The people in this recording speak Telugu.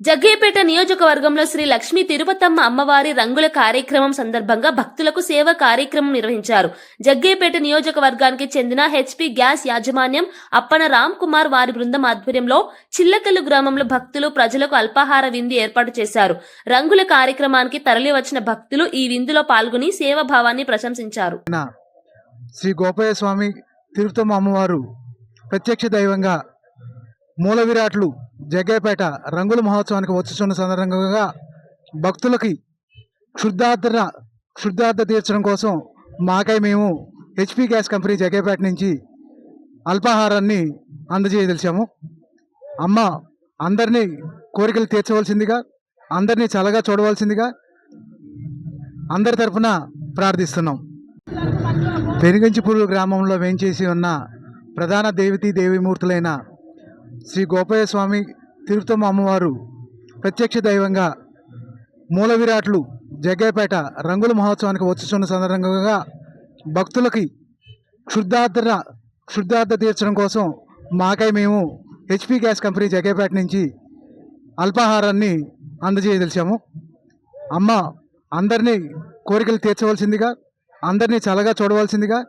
జగ్గయ్యపేట నియోజకవర్గంలో శ్రీ లక్ష్మీ తిరుపతమ్మ అమ్మవారి రంగుల కార్యక్రమం సందర్భంగా భక్తులకు సేవ కార్యక్రమం నిర్వహించారు. జగ్గయ్యపేట నియోజకవర్గానికి చెందిన హెచ్పి గ్యాస్ యాజమాన్యం అప్పన రామ్ కుమార్ వారి బృందం ఆధ్వర్యంలో చిల్లకల్లు గ్రామంలో భక్తులు ప్రజలకు అల్పాహార విందు ఏర్పాటు చేశారు. రంగుల కార్యక్రమానికి తరలి వచ్చిన భక్తులు ఈ విందులో పాల్గొని సేవాభావాన్ని ప్రశంసించారు. శ్రీ గోపయ్య స్వామి తిరుపతమ్మ అమ్మవారు ప్రత్యక్ష దైవంగా మూల విరాట్లు జగ్గేపేట రంగుల మహోత్సవానికి వచ్చుచున్న సందర్భంగా భక్తులకి క్షుద్ధార్థన క్షుద్ధార్థ తీర్చడం కోసం మాకై మేము హెచ్పి గ్యాస్ కంపెనీ జగ్గయ్యపేట నుంచి అల్పాహారాన్ని అందజేయదలిచాము. అమ్మ అందరినీ కోరికలు తీర్చవలసిందిగా అందరినీ చల్లగా చూడవలసిందిగా అందరి తరఫున ప్రార్థిస్తున్నాం. పెనుగంచిపూరు గ్రామంలో వేంచేసి ఉన్న ప్రధాన దేవతీ దేవీమూర్తులైన శ్రీ గోపయ్య స్వామి తిరుపతమ్మ అమ్మవారు ప్రత్యక్ష దైవంగా మూల విరాట్లు జగ్గయ్యపేట రంగుల మహోత్సవానికి వచ్చుచున్న సందర్భంగా భక్తులకి క్షుద్ధార్థన క్షుద్ధార్థ తీర్చడం కోసం మాకై మేము హెచ్పి గ్యాస్ కంపెనీ జగ్గేపేట నుంచి అల్పాహారాన్ని అందజేయదలిచాము. అమ్మ అందరినీ కోరికలు తీర్చవలసిందిగా అందరినీ చల్లగా చూడవలసిందిగా